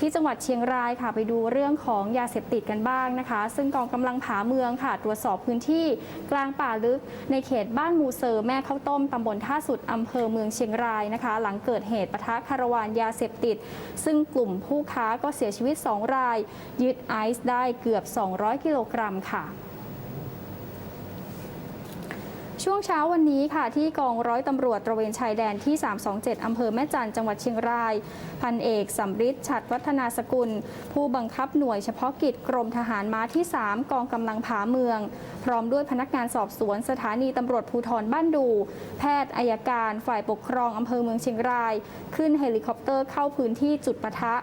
ที่จังหวัดเชียงรายค่ะไปดูเรื่องของยาเสพติดกันบ้างนะคะ ซึ่งกองกำลังผาเมืองค่ะ ตรวจสอบพื้นที่กลางป่าลึก ในเขตบ้านมูเซอร์แม่ข้าวต้มตำบลท่าสุดอำเภอเมืองเชียงรายนะคะ หลังเกิดเหตุปะทะคาราวานยาเสพติด ซึ่งกลุ่มผู้ค้าก็เสียชีวิต 2 ราย ยึดไอซ์ได้เกือบ 200 กิโลกรัมค่ะ ช่วงเช้าวันนี้ค่ะที่กองร้อยตำรวจตระเวนชายแดนที่ 327 อำเภอแม่จันจังหวัดเชียงราย พันเอกสำริดฉัดวัฒนาสกุล ผู้บังคับหน่วยเฉพาะกิจกรมทหารม้าที่ 3 กองกำลังผาเมือง พร้อมด้วยพนักงานสอบสวนสถานีตำรวจภูธรบ้านดู แพทย์อายการฝ่ายปกครองอำเภอเมืองเชียงราย ขึ้นเฮลิคอปเตอร์เข้าพื้นที่จุดปะทะ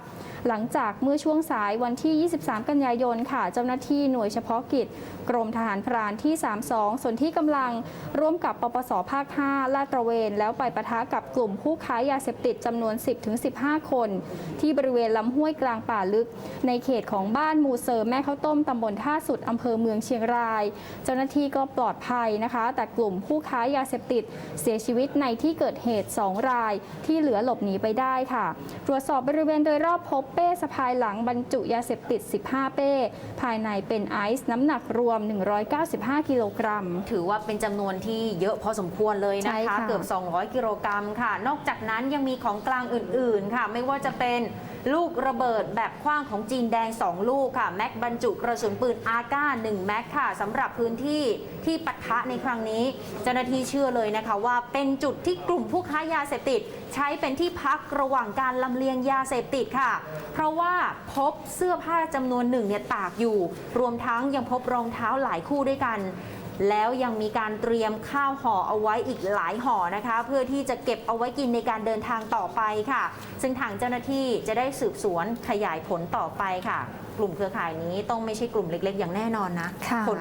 หลังจากเมื่อช่วงสายวันที่ 23 กันยายนค่ะ เจ้าหน้าที่หน่วยเฉพาะกิจ กรมทหารพรานที่ 32 ส่วนที่กำลังร่วมกับปปสภาค 5 ลาดตระเวน แล้วไปปะทะกับกลุ่มผู้ค้ายาเสพติดจำนวน 10-15 คน ที่บริเวณลำห้วยกลางป่าลึก ในเขตของบ้านมูเซอร์แม่ข้าวต้มตำบลท่าสุดอำเภอเมืองเชียงราย เจ้าหน้าที่ก็ปลอดภัยนะคะ แต่กลุ่มผู้ค้ายาเสพติดเสียชีวิตในที่เกิดเหตุ 2 ราย ที่เหลือหลบหนีไปได้ค่ะ ตรวจสอบบริเวณโดยรอบพบเป้สะพายหลังบรรจุยาเสพติด 15 เป้ ภายในเป็นไอซ์น้ำหนักรวม 195 กิโลกรัม ถือว่าเป็นจำนวนที่เยอะพอสมควรเลยนะใช่คะ ค่ะ เกือบ 200 กิโลกรัมค่ะ นอกจากนั้นยังมีของกลางอื่นๆค่ะ ไม่ว่าจะเป็นลูกระเบิดแบบคว้างของจีนแดง 2 ลูกค่ะ แม็กบรรจุกระสุนปืนอาก้า1แม็กค่ะสำหรับพื้นที่ที่ปะทะในครั้งนี้ เจ้าหน้าที่เชื่อเลยนะคะว่าเป็นจุดที่กลุ่มผู้ค้ายาเสพติด ใช้เป็นที่พักระหว่างการลำเลียงยาเสพติดค่ะ เพราะว่าพบเสื้อผ้าจำนวนหนึ่งเนี่ยตากอยู่ รวมทั้งยังพบรองเท้าหลายคู่ด้วยกัน แล้วยังมีการเตรียมข้าวห่อเอาไว้อีกหลายห่อนะคะ เพื่อที่จะเก็บเอาไว้กินในการเดินทางต่อไปค่ะ ซึ่งทางเจ้าหน้าที่จะได้สืบสวนขยายผลต่อไปค่ะ กลุ่มเครือข่ายนี้ต้องไม่ใช่กลุ่มเล็ก ๆ อย่างแน่นอนนะค่ะผล